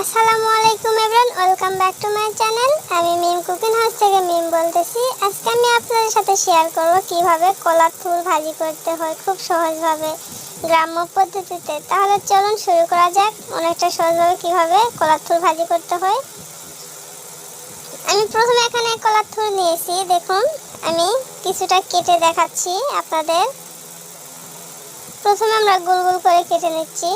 আসসালামু আলাইকুম everyone, welcome back to my channel. আমি মিম কুকিং হাউস থেকে মিম বলতেছি। আজকে আমি আপনাদের সাথে শেয়ার করব কীভাবে কলার ফুল ভাজি করতে হয় খুব সহজভাবে, গ্রাম্য পদ্ধতিতে। তাহলে চলুন শুরু করা যাক, অনেকটা সহজভাবে কীভাবে কলার ফুল ভাজি করতে হয়। আমি প্রথমে এখানে কলার ফুল নিয়েছি, দেখুন, আমি কিছুটা কেটে দেখাচ্ছি আপনাদের। প্রথমে আমরা গোল গোল করে কেটে নিচ্ছি।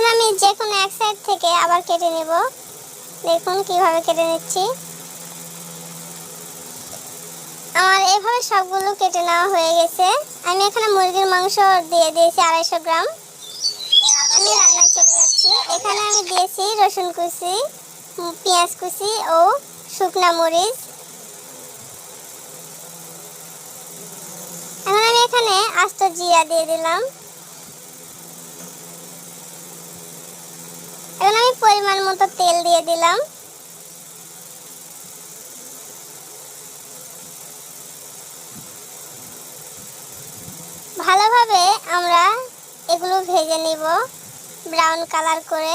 এখন আমি যে কোনো এক সাইড থেকে আবার কেটে নেব। দেখুন কীভাবে কেটে নিচ্ছি। আমার এভাবে সবগুলো কেটে নেওয়া হয়ে গেছে। আমি এখানে মুরগির মাংস দিয়ে দিয়েছি আড়াইশো গ্রাম। আমি রান্নায় চলে যাচ্ছি। এখানে আমি দিয়েছি রসুন কুচি পেঁয়াজ কুচি ও শুকনা মরিচ। এখন আমি এখানে আস্ত জিরা দিয়ে দিলাম। এখন আমি পরিমাণ মতো তেল দিয়ে দিলাম। ভালোভাবে আমরা এগুলো ভেজে নিব ব্রাউন কালার করে।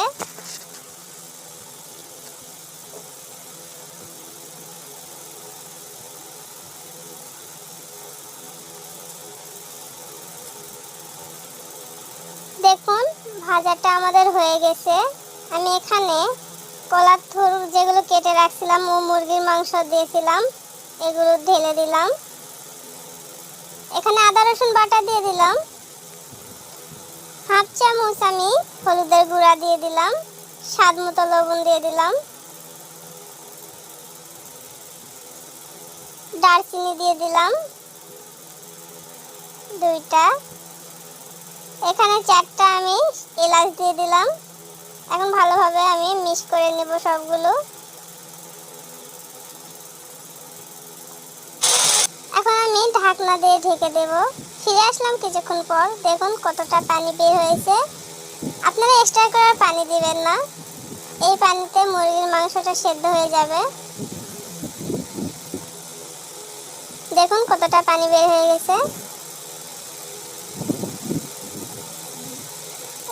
দেখুন, ভাজাটা আমাদের হয়ে গেছে। আমি এখানে কলার থুর যেগুলো কেটে রাখছিলাম, ও মুরগির মাংস দিয়েছিলাম, এগুলো ঢেলে দিলাম। এখানে আদা, রসুন বাটা দিয়ে দিলাম। হাফ চামচ আমি হলুদের গুঁড়া দিয়ে দিলাম। স্বাদ মতো লবণ দিয়ে দিলাম। দারচিনি দিয়ে দিলাম। দুইটা। এখানে চারটা আমি এলাচ দিয়ে দিলাম। এখন ভালোভাবে আমি মিক্স করে নেব সবগুলো। এখন আমি ঢাকনা দিয়ে ঢেকে দেব। ফিরে আসলাম কিছুক্ষণ পর। দেখুন কতটা পানি বের হয়েছে। আপনারা এক্সট্রা করে পানি দিবেন না। এই পানিতে মুরগির মাংসটা সেদ্ধ হয়ে যাবে। দেখুন কতটা পানি বের হয়ে গেছে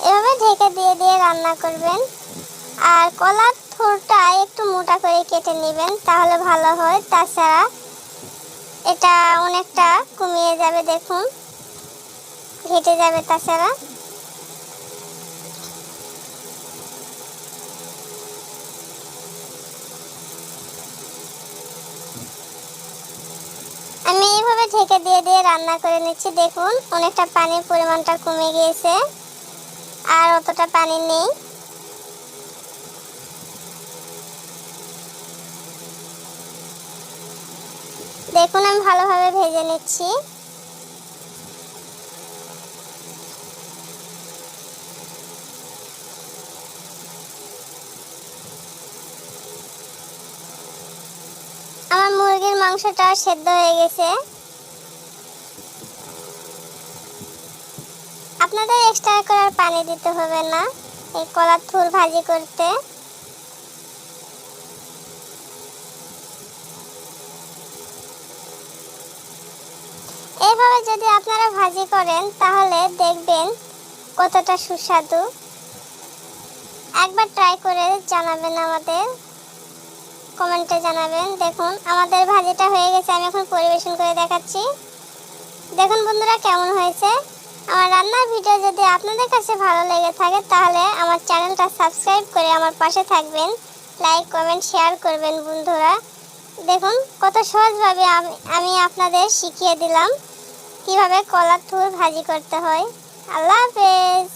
এভাবে ঢেকে দিয়ে দিয়ে রান্না করবেন। আর কলার থোরটা একটু মোটা করে কেটে নেবেন, তাহলে ভালো হয়। তাছাড়া এটা অনেকটা কমিয়ে যাবে, দেখুন। ঘেটে যাবে তাছাড়া। আমি এইভাবে ঢেকে দিয়ে দিয়ে রান্না করে নিচ্ছি, দেখুন। অনেকটা পানির পরিমাণটা কমে গিয়েছে। আর অতটা পানি নেই। দেখুন, আমি ভালোভাবে ভেজে নিচ্ছি। আমার মুরগির মাংসটা সেদ্ধ হয়ে গেছে। আপনাদের এক্সট্রা করে আর পানি দিতে হবে না। এই কলার থুর ভাজি করতে। এইভাবে যদি আপনারা ভাজি করেন, তাহলে দেখবেন কতটা সুস্বাদু। একবার ট্রাই করে জানাবেন আমাদের। কমেন্টে জানাবেন। দেখুন, আমাদের ভাজিটা হয়ে গেছে, আমি এখন পরিবেশন করে দেখাচ্ছি। দেখুন বন্ধুরা, কেমন হয়েছে? আমার রান্নার ভিডিও যদি আপনাদের কাছে ভালো লেগে থাকে, তাহলে আমার চ্যানেলটা সাবস্ক্রাইব করে আমার পাশে থাকবেন। লাইক কমেন্ট শেয়ার করবেন বন্ধুরা। দেখুন, কত সহজভাবে আমি আপনাদের শিখিয়ে দিলাম কীভাবে কলার থুর ভাজি করতে হয়। আল্লাহ হাফেজ!